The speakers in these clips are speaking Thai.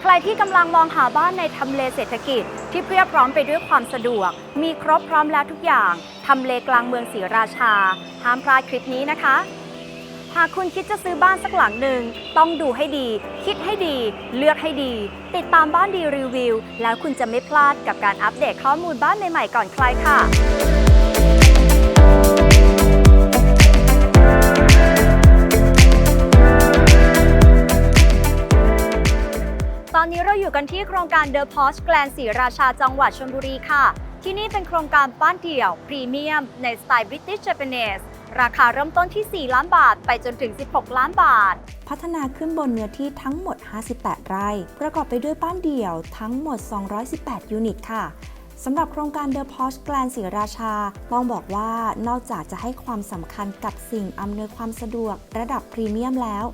ใครที่กำลังมองหาบ้านในทำเลเศรษฐกิจ ที่เพียบพร้อมไปด้วยความสะดวก มีครบพร้อมแล้วทุกอย่างทำเลกลางเมืองศรีราชา ห้ามพลาดคลิปนี้นะคะ หากคุณคิดจะซื้อบ้านสักหลังหนึ่ง ต้องดูให้ดี คิดให้ดี เลือกให้ดี ติดตามบ้านดีรีวิว แล้วคุณจะไม่พลาดกับการอัปเดตข้อมูลบ้านใหม่ๆก่อนใครค่ะ ที่โครงการ The Posh Grand สีราชาจังหวัดชลบุรีค่ะ ที่นี่เป็นโครงการบ้านเดี่ยว พรีเมียม ในสไตล์ British Japanese ราคาเริ่มต้นที่ 4 ล้านบาท ไปจนถึง 16 ล้านบาท พัฒนาขึ้นบนเนื้อที่ทั้งหมด 58 ไร่ ประกอบไปด้วยบ้านเดี่ยวทั้งหมด 218 ยูนิตค่ะสำหรับโครงการ The Posh Grand ศรีราชา ต้องบอกว่านอกจากจะให้ความสำคัญกับสิ่งอำนวยความสะดวกระดับพรีเมียมแล้ว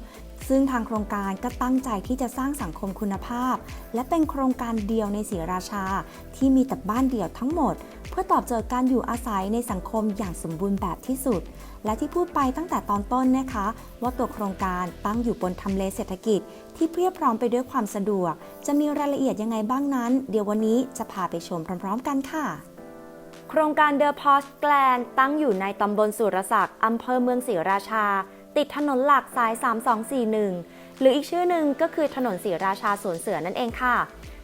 ซึ่งทางโครงการก็ตั้งใจที่จะสร้างสังคมคุณภาพ และเป็นโครงการเดียวในศรีราชา ที่มีแต่บ้านเดี่ยวทั้งหมด เพื่อตอบโจทย์การอยู่อาศัยในสังคมอย่างสมบูรณ์แบบที่สุด และที่พูดไปตั้งแต่ตอนต้นนะคะ ว่าตัวโครงการตั้งอยู่บนทำเลเศรษฐกิจ ที่เพียบพร้อมไปด้วยความสะดวก จะมีรายละเอียดยังไงบ้างนั้น เดี๋ยววันนี้จะพาไปชมพร้อม ๆ กันค่ะโครงการ The Posh Grand ตั้งอยู่ในตำบลสุรศักดิ์อำเภอเมืองศรีราชา ติดถนนหลักสาย 3241 หรืออีกชื่อหนึ่งก็คือถนนศรีราชาสวนเสือนั่นเองค่ะ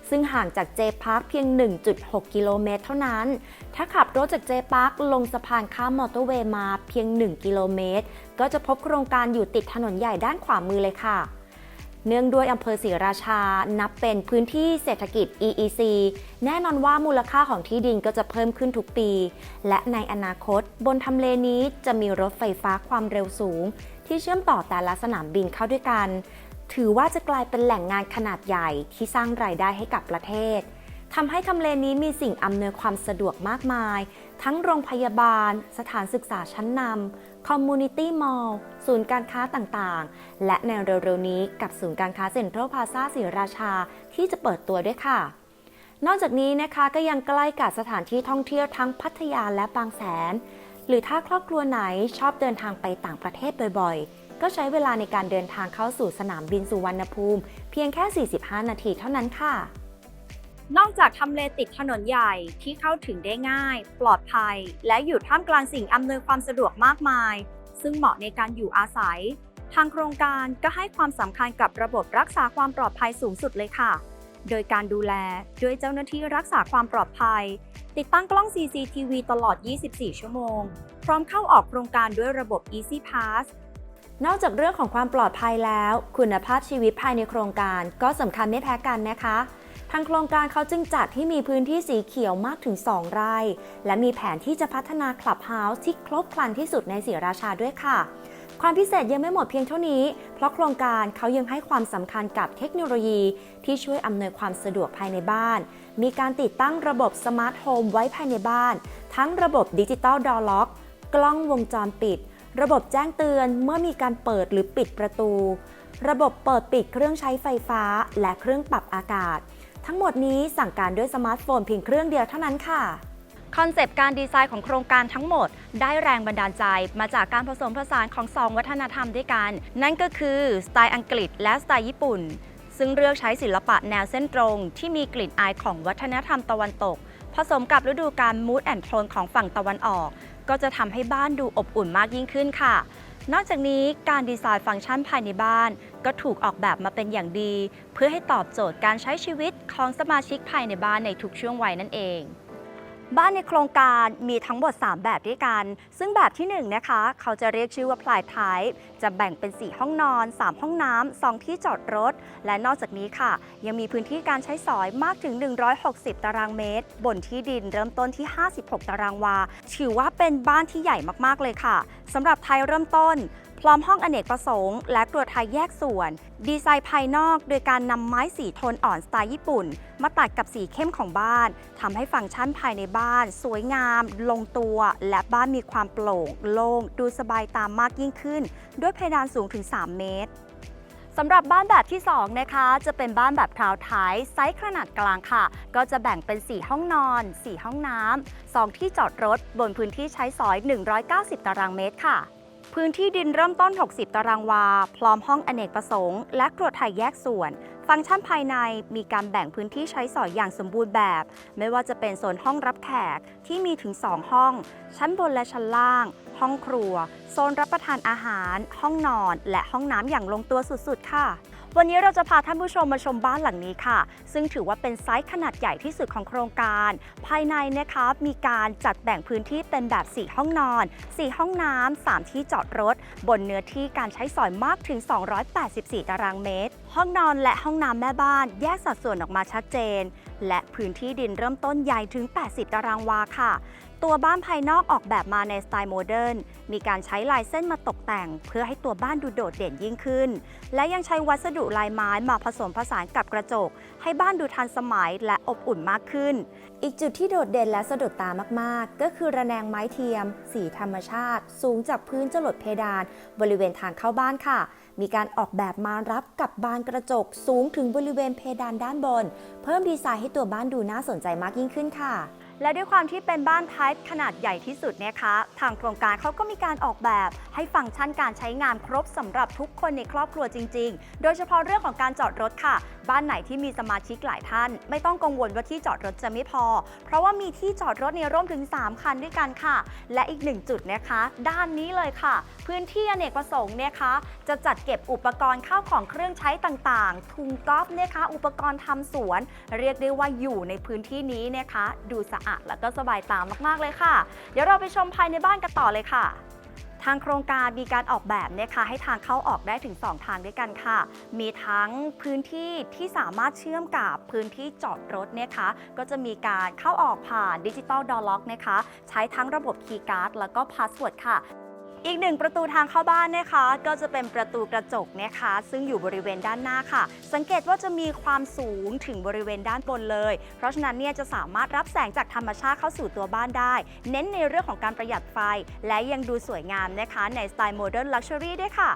ซึ่งห่างจากเจพาร์คเพียง 1.6 กิโลเมตรเท่านั้น ถ้าขับรถจากเจพาร์คลงสะพานข้ามมอเตอร์เวย์มาเพียง 1 กิโลเมตร ก็จะพบโครงการอยู่ติดถนนใหญ่ด้านขวามือเลยค่ะเนื่องด้วยอำเภอศรีราชา นับเป็นพื้นที่เศรษฐกิจ EEC แน่นอนว่ามูลค่าของที่ดินก็จะเพิ่มขึ้นทุกปี และในอนาคตบนทำเลนี้จะมีรถไฟฟ้าความเร็วสูง ที่เชื่อมต่อแต่ละสนามบินเข้าด้วยกัน ถือว่าจะกลายเป็นแหล่งงานขนาดใหญ่ที่สร้างรายได้ให้กับประเทศทำให้ทำเลนี้มีสิ่งอำนวยความสะดวกมากมาย ทั้งโรงพยาบาล สถานศึกษาชั้นนำคอมมูนิตี้มอลล์ศูนย์การค้าต่างๆ และในเร็วๆนี้กับศูนย์การค้าเซ็นทรัลพาซาศรีราชาที่จะเปิดตัวด้วยค่ะ นอกจากนี้นะคะก็ยังใกล้กับสถานที่ท่องเที่ยวทั้งพัทยาและบางแสน หรือถ้าครอบครัวไหนชอบเดินทางไปต่างประเทศบ่อยๆ ก็ใช้เวลาในการเดินทางเข้าสู่สนามบินสุวรรณภูมิ เพียงแค่ 45 นาทีเท่านั้นค่ะ นอกจากทำเลติดถนนใหญ่ที่เข้าถึงได้ง่าย ปลอดภัย และอยู่ท่ามกลางสิ่งอำนวยความสะดวกมากมาย ซึ่งเหมาะในการอยู่อาศัย ทางโครงการก็ให้ความสำคัญกับระบบรักษาความปลอดภัยสูงสุดเลยค่ะ โดยการดูแลด้วยเจ้าหน้าที่รักษาความปลอดภัย ติดตั้งกล้อง CCTV ตลอด 24 ชั่วโมง พร้อมเข้าออกโครงการด้วยระบบ Easy Pass นอกจากเรื่องของความปลอดภัยแล้ว คุณภาพชีวิตภายในโครงการก็สำคัญไม่แพ้กันนะคะ ทางโครงการเขาจึงจัดที่มีพื้นที่สีเขียวมากถึง 2 ไร่ และมีแผนที่จะพัฒนาคลับเฮาส์ที่ครบครันที่สุดในศรีราชาด้วยค่ะ ความพิเศษยังไม่หมดเพียงเท่านี้ เพราะโครงการเขายังให้ความสำคัญกับเทคโนโลยีที่ช่วยอำนวยความสะดวกภายในบ้าน มีการติดตั้งระบบสมาร์ทโฮมไว้ภายในบ้าน ทั้งระบบดิจิตอลดอล็อก กล้องวงจรปิด ระบบแจ้งเตือนเมื่อมีการเปิดหรือปิดประตู ระบบเปิดปิดเครื่องใช้ไฟฟ้า และเครื่องปรับอากาศ ทั้งหมดนี้สั่งการด้วยสมาร์ทโฟนเพียงเครื่องเดียวเท่านั้นค่ะ คอนเซปต์การดีไซน์ของโครงการทั้งหมด ได้แรงบันดาลใจมาจากการผสมผสานของสองวัฒนธรรมด้วยกัน นั่นก็คือสไตล์อังกฤษและสไตล์ญี่ปุ่น ซึ่งเลือกใช้ศิลปะแนวเส้นตรง ที่มีกลิ่นอายของวัฒนธรรมตะวันตก ผสมกับฤดูกาลมูดแอนโทนของฝั่งตะวันออก ก็จะทำให้บ้านดูอบอุ่นมากยิ่งขึ้นค่ะนอกจากนี้การดีไซน์ฟังก์ชันภายในบ้าน ก็ถูกออกแบบมาเป็นอย่างดี เพื่อให้ตอบโจทย์การใช้ชีวิตของสมาชิกภายในบ้านในทุกช่วงวัยนั่นเอง บ้านในโครงการมีทั้งหมด 3 แบบด้วยกัน ซึ่งแบบที่1นะคะ เขาจะเรียกชื่อว่า Ply Type จะแบ่งเป็น 4 ห้องนอน 3 ห้องน้ำ 2 ที่จอดรถ และนอกจากนี้ค่ะ ยังมีพื้นที่การใช้สอยมากถึง 160 ตารางเมตร บนที่ดินเริ่มต้นที่ 56 ตารางวา ถือว่าเป็นบ้านที่ใหญ่มากๆเลยค่ะสำหรับไทยเริ่มต้น พร้อมห้องอเนกประสงค์ และครัวไทยแยกส่วน ดีไซน์ภายนอกโดยการนำไม้สีโทนอ่อนสไตล์ญี่ปุ่น มาตัดกับสีเข้มของบ้านทำให้ฟังก์ชันภายในบ้าน สวยงาม ลงตัว และบ้านมีความโปร่งโล่งดูสบายตามมากยิ่งขึ้น ด้วยเพดานสูงถึง 3 เมตรสำหรับบ้านแบบที่ 2 นะคะ จะเป็นบ้านแบบทาวน์ไทป์ไซส์ขนาดกลางค่ะ ก็จะแบ่งเป็น 4 ห้องนอน 4 ห้องน้ำ 2 ที่จอดรถ บนพื้นที่ใช้สอย 190 ตารางเมตรค่ะ พื้นที่ดินเริ่มต้น 60 ตารางวา พร้อมห้องอเนกประสงค์ และครัวไทยแยกส่วน ฟังก์ชันภายในมีการแบ่งพื้นที่ใช้สอยอย่างสมบูรณ์แบบ ไม่ว่าจะเป็นโซนห้องรับแขกที่มีถึง 2 ห้อง ชั้นบนและชั้นล่าง ห้องครัว โซนรับประทานอาหาร ห้องนอน และห้องน้ำอย่างลงตัวสุดๆ ค่ะ วันนี้เราจะพาท่านผู้ชมมาชมบ้านหลังนี้ค่ะ ซึ่งถือว่าเป็นไซส์ขนาดใหญ่ที่สุดของโครงการ ภายในนะคะมีการจัดแบ่งพื้นที่เป็นแบบ 4 ห้องนอน 4 ห้องน้ำ3ที่จอดรถ บนเนื้อที่การใช้สอยมากถึง 284 ตารางเมตร ห้องนอนและห้องน้ำแม่บ้าน แยกสัดส่วนออกมาชัดเจน และพื้นที่ดินเริ่มต้นใหญ่ถึง 80 ตารางวาค่ะ ตัวบ้านภายนอกออกแบบมาในสไตล์โมเดิร์น มีการใช้ลายเส้นมาตกแต่ง เพื่อให้ตัวบ้านดูโดดเด่นยิ่งขึ้น และยังใช้วัสดุลายไม้มาผสมผสานกับกระจก ให้บ้านดูทันสมัยและอบอุ่นมากขึ้น อีกจุดที่โดดเด่นและสะดุดตามากๆ ก็คือระแนงไม้เทียม สีธรรมชาติ สูงจากพื้นจรดเพดาน บริเวณทางเข้าบ้านค่ะ มีการออกแบบมารับกับบานกระจก สูงถึงบริเวณเพดานด้านบน เพิ่มดีไซน์ให้ตัวบ้านดูน่าสนใจมากยิ่งขึ้นค่ะ และด้วยความที่เป็นบ้านไทป์ขนาดใหญ่ที่สุดนะคะทางโครงการเขาก็มีการออกแบบ ให้ฟังก์ชันการใช้งานครบสำหรับทุกคนในครอบครัวจริง ๆ โดยเฉพาะเรื่องของการจอดรถค่ะ บ้านไหนที่มีสมาชิกหลายท่าน ไม่ต้องกังวลว่าที่จอดรถจะไม่พอ เพราะว่ามีที่จอดรถในร่มถึง 3 คันด้วยกันค่ะ และอีกหนึ่งจุดนะคะ ด้านนี้เลยค่ะ พื้นที่อเนกประสงค์เนี่ยคะจะจัดเก็บอุปกรณ์ข้าวของเครื่องใช้ต่างๆถุงกอล์ฟเนี่ยคะอุปกรณ์ทำสวน เรียกได้ว่าอยู่ในพื้นที่นี้นะคะ ดูสะอาดแล้วก็สบายตามมากๆเลยค่ะ เดี๋ยวเราไปชมภายในบ้านกันต่อเลยค่ะทางโครงการมีการออกแบบเนี่ยค่ะให้ทางเข้าออกได้ถึง 2 ทางด้วยกันค่ะ มีทั้งพื้นที่ที่สามารถเชื่อมกับพื้นที่จอดรถเนี่ยค่ะก็จะมีการเข้าออกผ่านดิจิตอลดอล็อกนะคะ ใช้ทั้งระบบคีย์การ์ดแล้วก็พาสเวิร์ดค่ะ อีกหนึ่งประตูทางเข้าบ้านนะคะ ก็จะเป็นประตูกระจกนะคะ ซึ่งอยู่บริเวณด้านหน้าค่ะ สังเกตว่าจะมีความสูงถึงบริเวณด้านบนเลย เพราะฉะนั้นเนี่ยจะสามารถรับแสงจากธรรมชาติเข้าสู่ตัวบ้านได้ เน้นในเรื่องของการประหยัดไฟ และยังดูสวยงามนะคะ ในสไตล์โมเดิร์นลักชัวรี่ด้วยค่ะ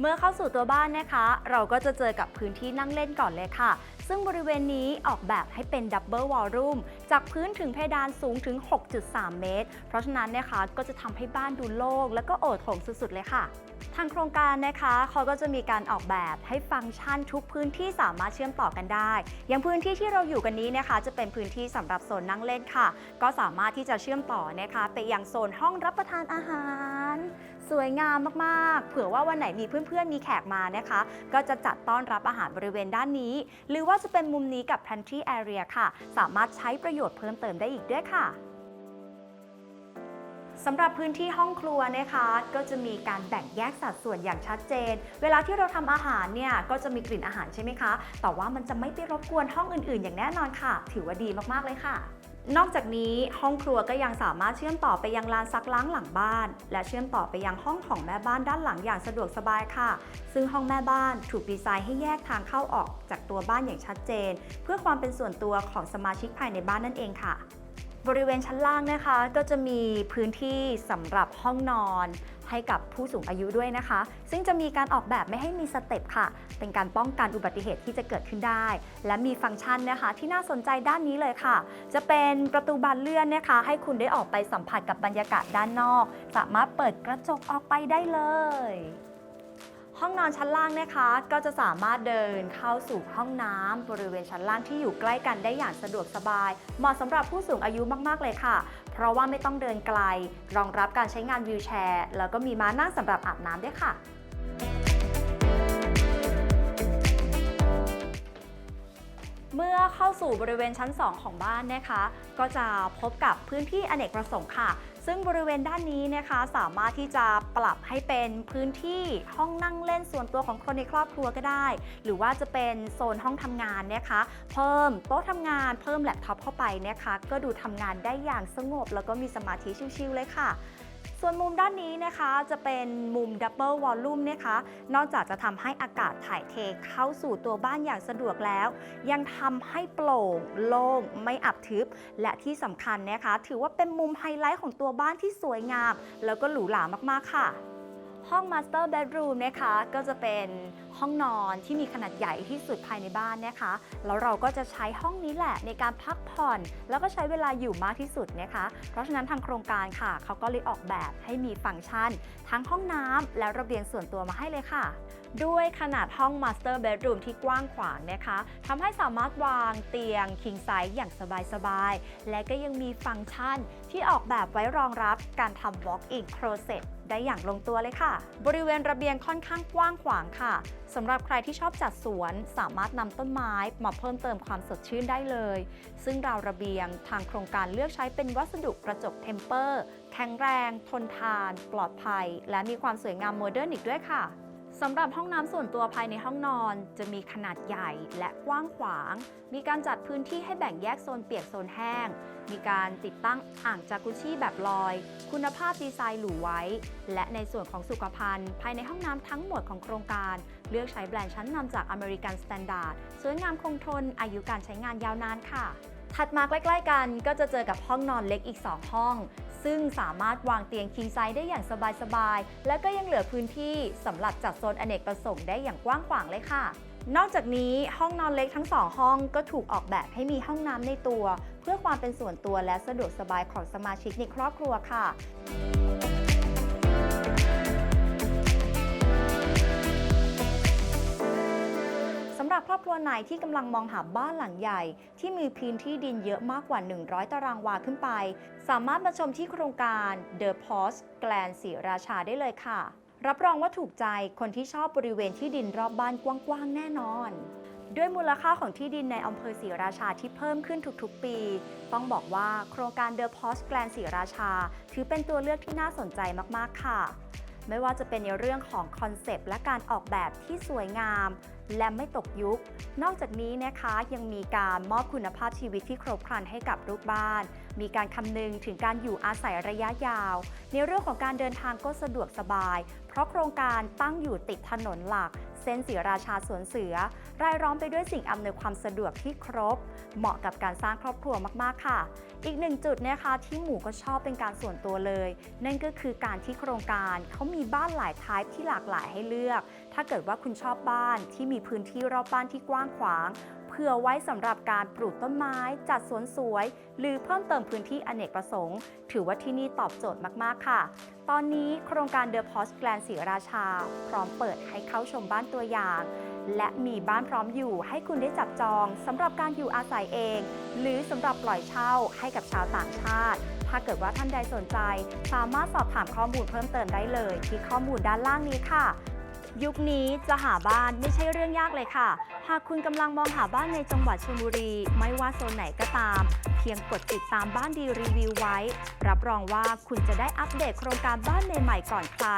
เมื่อเข้าสู่ตัวบ้านนะคะ เราก็จะเจอกับพื้นที่นั่งเล่นก่อนเลยค่ะ ซึ่งบริเวณนี้ออกแบบให้เป็นดับเบิลวอลลุ่มจากพื้นถึงเพดานสูงถึง 6.3 เมตร เพราะฉะนั้นนะคะก็จะทำให้บ้านดูโล่งและก็โอดโถงสุดๆเลยค่ะทางโครงการนะคะเขาก็จะมีการออกแบบให้ฟังก์ชันทุกพื้นที่สามารถเชื่อมต่อกันได้ อย่างพื้นที่ที่เราอยู่กันนี้นะคะ จะเป็นพื้นที่สำหรับโซนนั่งเล่นค่ะ ก็สามารถที่จะเชื่อมต่อนะคะ ไปยังโซนห้องรับประทานอาหาร สวยงามมากๆ เผื่อว่าวันไหนมีเพื่อนๆ มีแขกมานะคะ ก็จะจัดต้อนรับอาหารบริเวณด้านนี้ หรือว่าจะเป็นมุมนี้กับ pantry area ค่ะ สามารถใช้ประโยชน์เพิ่มเติมได้อีกด้วยค่ะสำหรับพื้นที่ห้องครัวนะคะ ก็จะมีการแบ่งแยกสัดส่วนอย่างชัดเจน เวลาที่เราทำอาหารเนี่ยก็จะมีกลิ่นอาหารใช่ไหมคะ แต่ว่ามันจะไม่ไปรบกวนห้องอื่นๆ อย่างแน่นอนค่ะ ถือว่าดีมากๆเลยค่ะ นอกจากนี้ห้องครัวก็ยังสามารถเชื่อมต่อไปยังลานซักล้างหลังบ้าน และเชื่อมต่อไปยังห้องของแม่บ้านด้านหลังอย่างสะดวกสบายค่ะ ซึ่งห้องแม่บ้านถูกดีไซน์ให้แยกทางเข้าออกจากตัวบ้านอย่างชัดเจน เพื่อความเป็นส่วนตัวของสมาชิกภายในบ้านนั่นเองค่ะ บริเวณชั้นล่างนะคะก็จะมีพื้นที่สำหรับห้องนอนให้กับผู้สูงอายุด้วยนะคะ ซึ่งจะมีการออกแบบไม่ให้มีสเต็ปค่ะ เป็นการป้องกันอุบัติเหตุที่จะเกิดขึ้นได้ และมีฟังก์ชันนะคะที่น่าสนใจด้านนี้เลยค่ะ จะเป็นประตูบานเลื่อนนะคะ ให้คุณได้ออกไปสัมผัสกับบรรยากาศด้านนอก สามารถเปิดกระจกออกไปได้เลย ห้องนอนชั้นล่างนะคะ ก็จะสามารถเดินเข้าสู่ห้องน้ำบริเวณชั้นล่างที่อยู่ใกล้กันได้อย่างสะดวกสบาย เหมาะสำหรับผู้สูงอายุมากๆเลยค่ะ เพราะว่าไม่ต้องเดินไกล รองรับการใช้งานวีลแชร์ แล้วก็มีม้านั่งสำหรับอาบน้ำด้วยค่ะ เมื่อเข้าสู่บริเวณชั้น 2 ของบ้านนะคะ ก็จะพบกับพื้นที่อเนกประสงค์ค่ะ ซึ่งบริเวณด้านนี้นะคะ สามารถที่จะปรับให้เป็นพื้นที่ห้องนั่งเล่นส่วนตัวของคนในครอบครัวก็ได้ หรือว่าจะเป็นโซนห้องทำงานนะคะ เพิ่มโต๊ะทำงาน เพิ่มแล็ปท็อปเข้าไปนะคะ ก็ดูทำงานได้อย่างสงบ แล้วก็มีสมาธิชิลๆเลยค่ะ ส่วนมุมด้านนี้นะคะจะเป็นมุมดับเบิลวอลลุ่มนะคะ นอกจากจะทำให้อากาศถ่ายเทเข้าสู่ตัวบ้านอย่างสะดวกแล้ว ยังทำให้โปร่งโล่งไม่อับทึบ และที่สำคัญนะคะ ถือว่าเป็นมุมไฮไลท์ของตัวบ้านที่สวยงาม แล้วก็หรูหรามากๆค่ะ ห้องมาสเตอร์เบดรูมนะคะก็จะเป็นห้องนอนที่มีขนาดใหญ่ที่สุดภายในบ้านนะคะ แล้วเราก็จะใช้ห้องนี้แหละในการพักผ่อน แล้วก็ใช้เวลาอยู่มากที่สุดนะคะ เพราะฉะนั้นทางโครงการค่ะ เขาก็เลยออกแบบให้มีฟังก์ชัน ทั้งห้องน้ำและระเบียงส่วนตัวมาให้เลยค่ะ ด้วยขนาดห้อง Master Bedroom ที่กว้างขวางนะคะทำให้สามารถวางเตียง King Size อย่างสบายๆ และก็ยังมีฟังก์ชันที่ออกแบบไว้รองรับการทำ Walk-in Closet ได้อย่างลงตัวเลยค่ะ บริเวณระเบียงค่อนข้างกว้างขวางค่ะสำหรับใครที่ชอบจัดสวนสามารถนำต้นไม้มาเพิ่มเติมความสดชื่นได้เลย ซึ่งราวระเบียงทางโครงการเลือกใช้เป็นวัสดุกระจกเทมเปอร์ แข็งแรง ทนทาน ปลอดภัย และมีความสวยงามโมเดิร์นอีกด้วยค่ะสำหรับห้องน้ำส่วนตัวภายในห้องนอนจะมีขนาดใหญ่และกว้างขวาง มีการจัดพื้นที่ให้แบ่งแยกโซนเปียกโซนแห้ง มีการติดตั้งอ่างจากุชชี่แบบลอย คุณภาพดีไซน์หรูไว้ และในส่วนของสุขภัณฑ์ ภายในห้องน้ำทั้งหมดของโครงการ เลือกใช้แบรนด์ชั้นนำจากอเมริกันสแตนดาร์ดสวยงามคงทน อายุการใช้งานยาวนานค่ะ ถัดมาใกล้ๆกันก็จะเจอกับห้องนอนเล็กอีก 2 ห้อง ซึ่งสามารถวางเตียงคิงไซส์ได้อย่างสบายๆ และก็ยังเหลือพื้นที่สำหรับจัดโซนอเนกประสงค์ได้อย่างกว้างขวางเลยค่ะนอกจากนี้ห้องนอนเล็กทั้งสองห้องก็ถูกออกแบบให้มีห้องน้ำในตัว เพื่อความเป็นส่วนตัวและสะดวกสบายของสมาชิกในครอบครัวค่ะ หรับครอบครัวไหนที่กำลังมองหาบ้านหลังใหญ่ ที่มีพื้นที่ดินเยอะมากกว่า 100 ตารางวาขึ้นไป สามารถมาชมที่โครงการ The Post แกลนศรีราชาได้เลยค่ะ รับรองว่าถูกใจคนที่ชอบบริเวณที่ดินรอบบ้านกว้างๆแน่นอน ด้วยมูลค่าของที่ดินในอำเภอศรีราชาที่เพิ่มขึ้นทุกๆปี ต้องบอกว่าโครงการ The Post แกลนศรีราชา ถือเป็นตัวเลือกที่น่าสนใจมากๆค่ะ ไม่ว่าจะเป็นในเรื่องของคอนเซปต์และการออกแบบที่สวยงาม และไม่ตกยุค นอกจากนี้นะคะยังมีการมอบคุณภาพชีวิตที่ครบครันให้กับลูกบ้าน มีการคำนึงถึงการอยู่อาศัยระยะยาว ในเรื่องของการเดินทางก็สะดวกสบาย เพราะโครงการตั้งอยู่ติดถนนหลัก เส้นศรีราชาสวนเสือ รายล้อมไปด้วยสิ่งอำนวยความสะดวกที่ครบ เหมาะกับการสร้างครอบครัวมากๆค่ะ อีกหนึ่งจุดนะคะที่หมูก็ชอบเป็นการส่วนตัวเลย นั่นก็คือการที่โครงการเขามีบ้านหลายทายที่หลากหลายให้เลือก ถ้าเกิดว่าคุณชอบบ้านที่มีพื้นที่รอบบ้านที่กว้างขวาง เพื่อไว้สำหรับการปลูกต้นไม้ จัดสวนสวย หรือเพิ่มเติมพื้นที่อเนกประสงค์ ถือว่าที่นี่ตอบโจทย์มาก ๆ ค่ะ ตอนนี้โครงการ The Post Grand ศรีราชา พร้อมเปิดให้เข้าชมบ้านตัวอย่าง และมีบ้านพร้อมอยู่ให้คุณได้จับจองสำหรับการอยู่อาศัยเอง หรือสำหรับปล่อยเช่าให้กับชาวต่างชาติถ้าเกิดว่าท่านใดสนใจ สามารถสอบถามข้อมูลเพิ่มเติมได้เลย ที่ข้อมูลด้านล่างนี้ค่ะ ยุคนี้จะหาบ้านไม่ใช่เรื่องยากเลยค่ะ หากคุณกำลังมองหาบ้านในจังหวัดชลบุรี ไม่ว่าโซนไหนก็ตาม เพียงกดติดตามบ้านดีรีวิวไว้ รับรองว่าคุณจะได้อัปเดตโครงการบ้านใหม่ๆก่อนใคร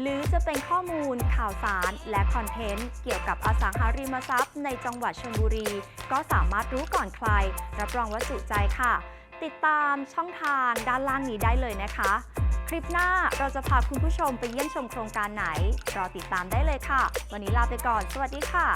หรือจะเป็นข้อมูล ข่าวสาร และคอนเทนต์ เกี่ยวกับอสังหาริมทรัพย์ในจังหวัดชลบุรี ก็สามารถรู้ก่อนใคร รับรองว่าจุใจค่ะ ติดตามช่องทางด้านล่างนี้ได้เลยนะคะ คลิปหน้าเราจะพาคุณผู้ชมไปเยี่ยมชมโครงการไหน รอติดตามได้เลยค่ะ วันนี้ลาไปก่อน สวัสดีค่ะ